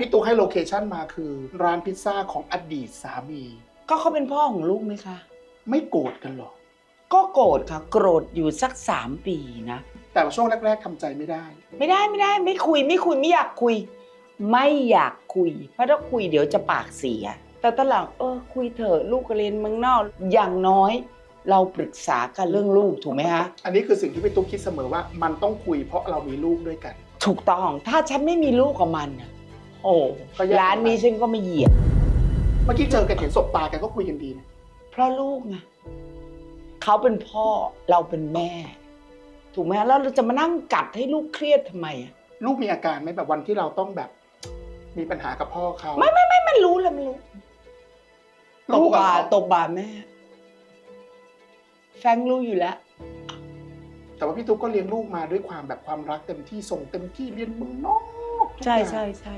พี่ตุ๊กให้โลเคชันมาคือ ร้านพิซซ่าของอดีตสามี ก็เขาเป็นพ่อของลูกไหมคะ ไม่โกรธกันหรอก็โกรธค่ะ โกรธอยู่สักสามปีนะ แต่ว่าช่วงแรก ๆทำใจไม่ได้ ไม่ได้ไม่ได้ไม่คุยไม่คุยไม่อยากคุย ไม่อยากคุย เพราะถ้าคุยเดี๋ยวจะปากเสีย แต่ตอนหลังเออคุยเถอะลูกก็เรียนเมืองนอกอย่างน้อย เราปรึกษากันเรื่องลูกถูกไหมฮะอันนี้คือสิ่งที่พี่ตุ๊กคิดเสมอว่ามันต้องคุยเพราะเรามีลูกด้วยกัน ถูกต้อง ถ้าฉันไม่มีลูกกับมันน่ะ โอ้ก็ยากร้านนี้ฉันก็ไม่เหยียบ เมื่อกี้เจอกันเห็นสบตากันก็คุยกันดีนะเพราะลูกไงเขาเป็นพ่อเราเป็นแม่ ถูกไหมแล้วเราจะมานั่งกัดให้ลูกเครียดทำไมอะลูกมีอาการไหมแบบวันที่เราต้องแบบ มีปัญหากับพ่อเขาไม่ไม่ไม่มันรู้แล้วมันรู้ตลูบกอะบ่าตบบ่าแม่ แฟรงค์รู้อยู่แล้ว แต่ว่าพี่ตุ๊กก็เลี้ยงลูกมาด้วยความแบบความรักเต็มที่ส่งเต็มที่เรียนเมืองนอกทุกใช่อย่าง ใช่ใช่